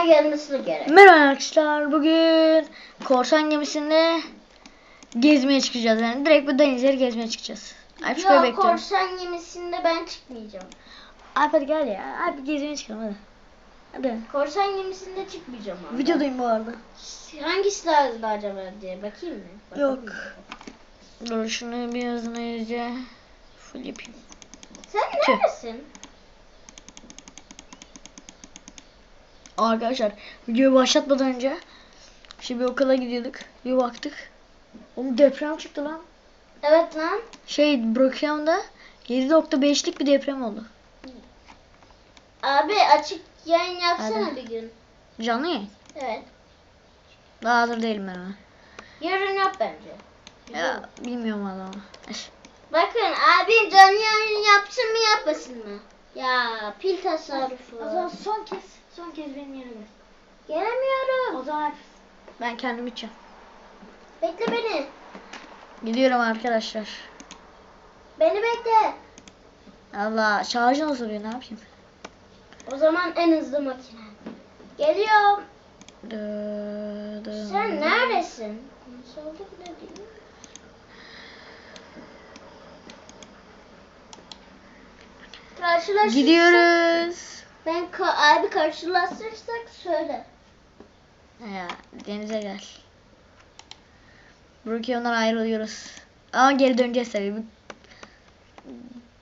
bana gelmesi gerek. Merhaba arkadaşlar. Bugün korsan gemisinde gezmeye çıkacağız. Yani direkt bu denizleri gezmeye çıkacağız. Alp Yok bekliyorum. korsan gemisinde ben çıkmayacağım. Alp hadi gel ya. Alp gezmeye çıkalım hadi. Hadi. Korsan gemisinde çıkmayacağım abi. Videodayım bu arada. Hangisi hızlı acaba diye bakayım mı? Yok. Bakabilirim. Dur şunu bir hızına iyice full yapayım. Sen neredesin? Arkadaşlar videoyu başlatmadan önce şimdi bir okula gidiyorduk. Bir baktık. Oğlum deprem çıktı lan. Evet lan. Şey Brookhaven'da 7.5'lik bir deprem oldu. Abi açık yayın yapsana Hadi. bir gün. Canlı yayın. Evet. Daha hazır değilim ben ona. Yarın yap bence. Ya bilmiyorum. Neyse. Bakın abim canlı yayın yapsın mı yapmasın mı? Ya pil tasarrufu. son kez son kez benim yerime gel. Gelemiyorum. zaman ben kendim içeceğim. Bekle beni. Gidiyorum arkadaşlar. Beni bekle. Allah şarjı nasıl oluyor ne yapayım? O zaman en hızlı makine. Geliyorum. Dı, dı. Sen neredesin? Konsolda bile değil. Karşılaşırsak Gidiyoruz. Ben ka- abi karşılaşırsak söyle. Ya denize gel. Brookhaven'dan ayrılıyoruz. Ama geri döneceğiz tabii.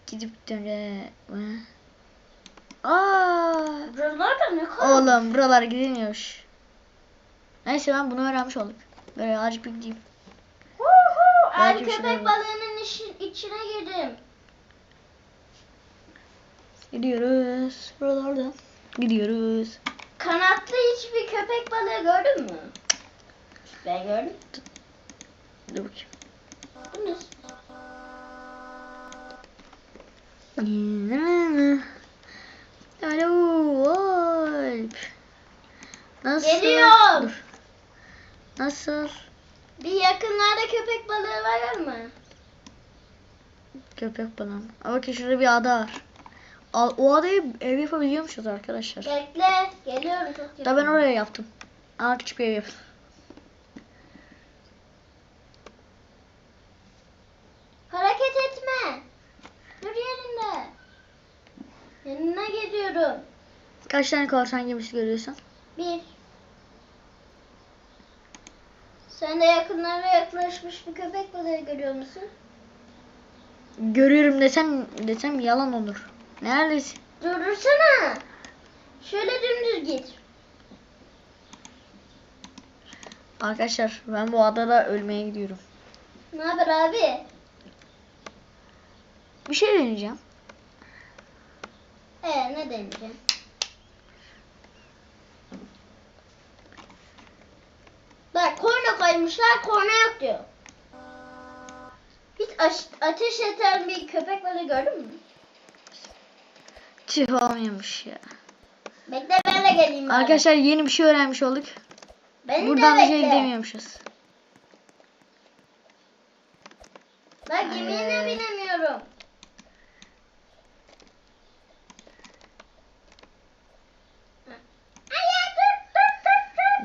Gidip döneceğiz. Aa! Buralarda ne kadar? Oğlum buralar gidilmiyormuş. Neyse ben bunu öğrenmiş olduk. Böyle azıcık bir gideyim. Huhu, abi şeyler köpek balığının işi, içine girdim. Gidiyoruz. Buralardan. Gidiyoruz. Kanatlı hiçbir köpek balığı gördün mü? Ben gördüm. Dur bakayım. Bu ne? Alo Alp. Nasıl? Geliyorum. Dur. Nasıl? Bir yakınlarda köpek balığı var mı? Köpek balığı. Aa, Bakın şurada bir ada var. O adayı ev yapabiliyormuşuz arkadaşlar. Bekle. Geliyorum çok. Da ben oraya yaptım. Ama küçük bir ev yaptım. Hareket etme. Dur yerinde. Yanına geliyorum. Kaç tane korsan gemisi görüyorsun? Bir. Sen de yakınlara yaklaşmış bir köpek balığı görüyor musun? Görüyorum desem desem yalan olur. Neredesin? Durursana. Şöyle dümdüz git. Arkadaşlar ben bu adada ölmeye gidiyorum. Ne haber abi? Bir şey deneyeceğim. Ee ne deneyeceğim? Bak korna koymuşlar korna yok diyor. Hiç ateş eden bir köpek balığı gördün mü? Tüh olmuyormuş ya. Bekle ben de geleyim. abi. Arkadaşlar yeni bir şey öğrenmiş olduk. Beni Buradan de da şey gidemiyormuşuz. Bak gemiye binemiyorum.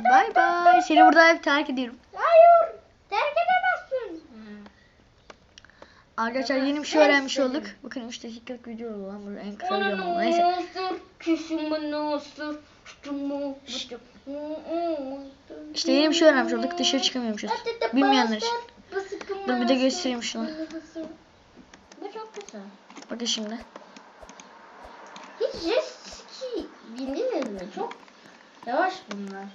Bay bay. Seni burada hep terk ediyorum. Arkadaşlar yeni bir şey öğrenmiş olduk. Bakın 3 dakikalık video oldu lan. Burada en kısa video oldu. Neyse. İşte yeni bir şey öğrenmiş olduk. Dışarı çıkamıyormuşuz. Bilmeyenler için. Dur bir de göstereyim şunu. Bu çok güzel. Bakın şimdi. Hiç jet ski bindiniz mi? Çok yavaş bunlar.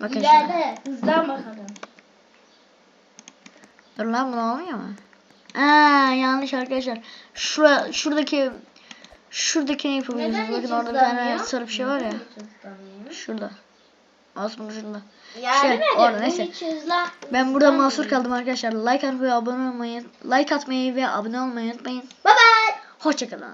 Bakın. İleride hızlan bakalım. Dur lan bunu almıyor mu? Aa yanlış arkadaşlar. Şura, şuradaki şuradaki ne yapabiliyorsunuz? Bakın orada bir tane sarı bir şey var ya. Şurada. Aslında şurada. Yani Şey, ne orada, neyse. Ben burada mahsur kaldım arkadaşlar. Like atmayı, abone olmayı, like atmayı ve abone olmayı unutmayın. Bye bye. Hoşçakalın.